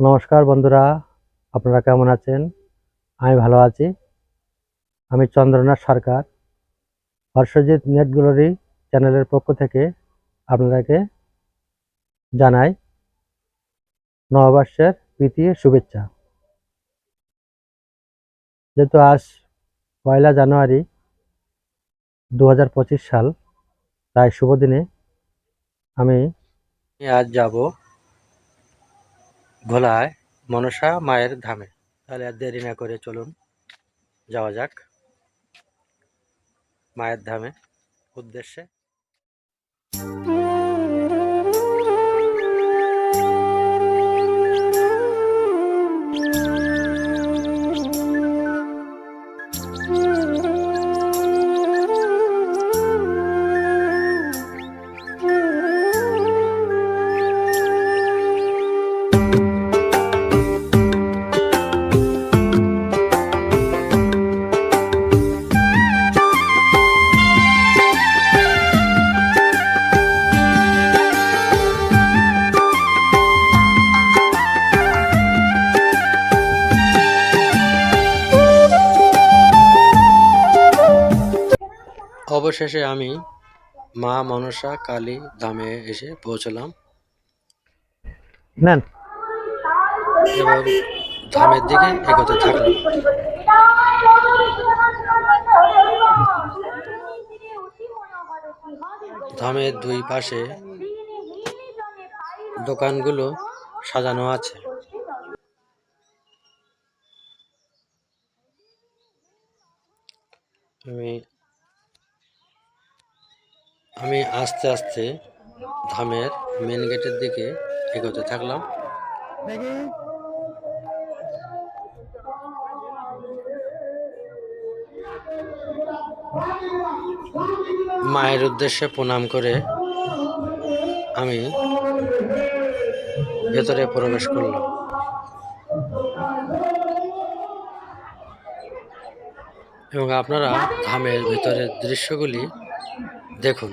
নমস্কার বন্ধুরা, আপনারা কেমন আছেন? আমি ভালো আছি। আমি চন্দ্রনাথ সরকার। হর্ষজিৎ নেট গ্লোরি চ্যানেলের পক্ষ থেকে আপনাদেরকে জানাই নববর্ষের প্রীতি, শুভেচ্ছা। যেহেতু আজ পয়লা জানুয়ারি দু হাজার পঁচিশ সাল, তাই শুভ দিনে আমি আজ যাব ভোলায় মনসা মায়ের ধামে তাহলে আর দেরি না করে চলুন, যাওয়া যাক মায়ের ধামে উদ্দেশ্যে। অবশেষে আমি মা মনসা কালী ধামে এসে পৌঁছলাম। নেন। এবং ধামের দিকে এগোতে থাকলাম। ধামের দুই পাশে দোকানগুলো সাজানো আছে। আমি আমি আস্তে আস্তে ধামের মেন গেটের দিকে এগোতে থাকলাম। মায়ের উদ্দেশ্যে প্রণাম করে আমি ভেতরে প্রবেশ করলাম। এবং আপনারা ধামের ভেতরের দৃশ্যগুলি দেখুন।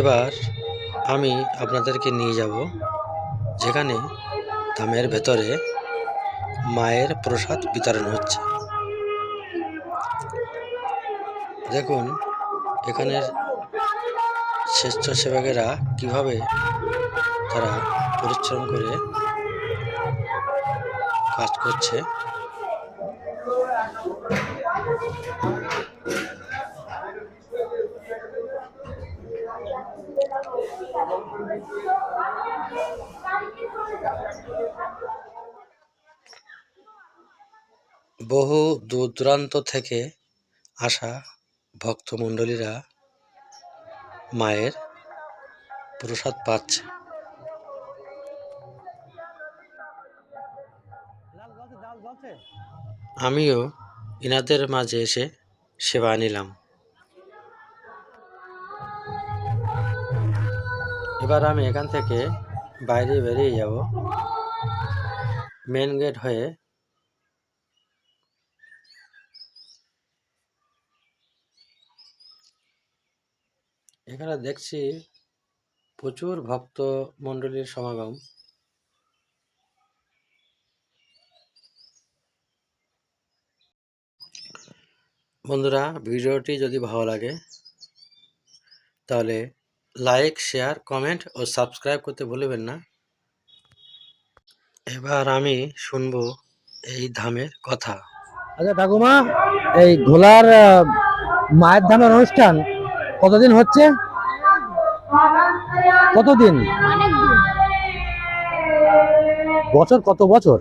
এবার আমি আপনাদেরকে নিয়ে যাব, যেখানে ধামের ভেতরে মায়ের প্রসাদ বিতরণ হচ্ছে। দেখুন, এখানের স্বেচ্ছাসেবকেরা কীভাবে তারা পরিশ্রম করে কাজ করছে। বহু দূর দূরান্ত থেকে আসা ভক্তমণ্ডলীরা মায়ের প্রসাদ পাচ্ছে। আমিও ইনাদের মাঝে এসে সেবা নিলাম। এবার আমি এখান থেকে বাইরে বেরিয়ে যাব। মেন গেট হয়ে এখানে দেখছি প্রচুর ভক্ত মণ্ডলীর সমাগম। বন্ধুরা, ভিডিওটি যদি ভালো লাগে, তাহলে লাইক শেয়ার কমেন্ট ও সাবস্ক্রাইব করতে ভুলবেন না। এবার আমি শুনব এই ধামের কথা। আচ্ছা ঠাকুমা, এই ঘোলার মায়ের ধামের অনুষ্ঠান কতদিন হচ্ছে? কতদিন? বছর কত বছর?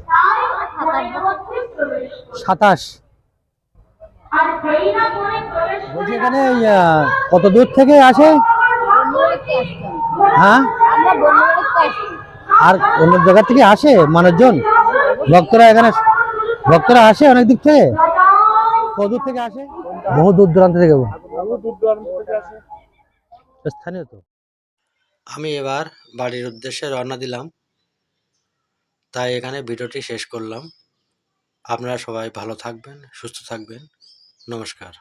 সাতাশ। বলছি এখানে কত দূর থেকে আসে? হ্যাঁ? আর অন্য জায়গা থেকে আসে মানুষজন? ভক্তরা এখানে ভক্তরা আসে অনেক দিক থেকে? কত দূর থেকে আসে? বহু দূর দূরান্ত থেকে স্থানীয় তো। আমি এবার বাড়ির উদ্দেশ্যে রওনা দিলাম। তাই এখানে ভিডিওটি শেষ করলাম। আপনারা সবাই ভালো থাকবেন, সুস্থ থাকবেন। নমস্কার।